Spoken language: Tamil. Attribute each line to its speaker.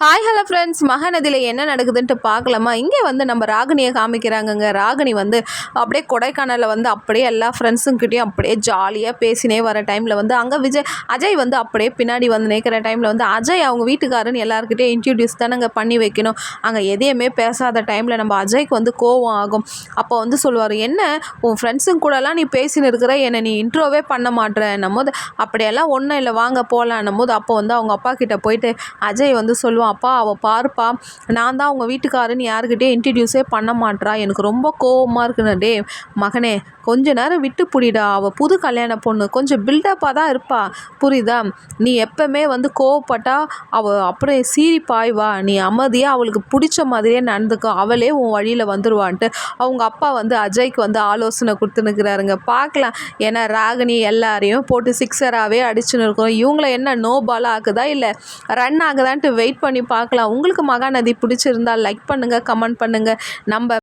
Speaker 1: ஹாய் ஹலோ ஃப்ரெண்ட்ஸ் மகாநதியில் என்ன நடக்குதுன்ட்டு பார்க்கலாமா? இங்கே வந்து நம்ம ராகினியை காமிக்கிறாங்கங்க. ராகினி வந்து அப்படியே கொடைக்கானலில் வந்து அப்படியே எல்லா ஃப்ரெண்ட்ஸுங்கிட்டையும் அப்படியே ஜாலியாக பேசினே வர டைமில் வந்து அங்கே விஜய் அஜய் வந்து அப்படியே பின்னாடி வந்து நிற்கிற டைமில் வந்து அஜய் அவங்க வீட்டுக்காரன்னு எல்லாருக்கிட்டையும் இன்ட்ரடியூஸ் தானங்க பண்ணி வைக்கணும். அங்கே எதையுமே பேசாத டைமில் நம்ம அஜய்க்கு வந்து கோவம் ஆகும். அப்போ வந்து சொல்லுவார் என்ன? உன் ஃப்ரெண்ட்ஸுங்க கூடலாம் நீ பேசின்னு இருக்கிற என்னை நீ இன்ட்ரோவே பண்ண மாட்டேன்னும் போது அப்படியெல்லாம் ஒன்றும் இல்லை வாங்க போகலான்னும் போது அப்போ வந்து அவங்க அப்பா கிட்டே போயிட்டு அஜய் வந்து சொல்லுவான் அப்பா அவள் பார்ப்பா நான் தான் அவங்க வீட்டுக்காரன்னு யாருக்கிட்டே இன்ட்ரடியூஸே பண்ண மாட்டா எனக்கு ரொம்ப கோவமாக இருக்குன்னு டே மகனே கொஞ்ச நேரம் விட்டு புடிடா. அவள் புது கல்யாண பொண்ணு கொஞ்சம் பில்டப்பாக தான் இருப்பா. புரியுதா? நீ எப்பவுமே வந்து கோவப்பட்டா அவள் அப்படியே சீறி பாய்வா நீ அமைதியாக அவளுக்கு பிடிச்ச மாதிரியே நடந்துக்கும் அவளே உன் வழியில் வந்துடுவான்ட்டு அவங்க அப்பா வந்து அஜய்க்கு வந்து ஆலோசனை கொடுத்துனுக்குறாருங்க பார்க்கலாம். ஏன்னா ராகினி எல்லாரையும் போட்டு சிக்ஸராகவே அடிச்சுன்னு இருக்கோம். இவங்கள என்ன நோ பால் ஆகுதா இல்லை ரன் ஆகுதான்ட்டு வெயிட் பண்ணி பார்க்கலாம். உங்களுக்கு மகாநதி பிடிச்சிருந்தா லைக் பண்ணுங்கள் கமெண்ட் பண்ணுங்கள் நம்ம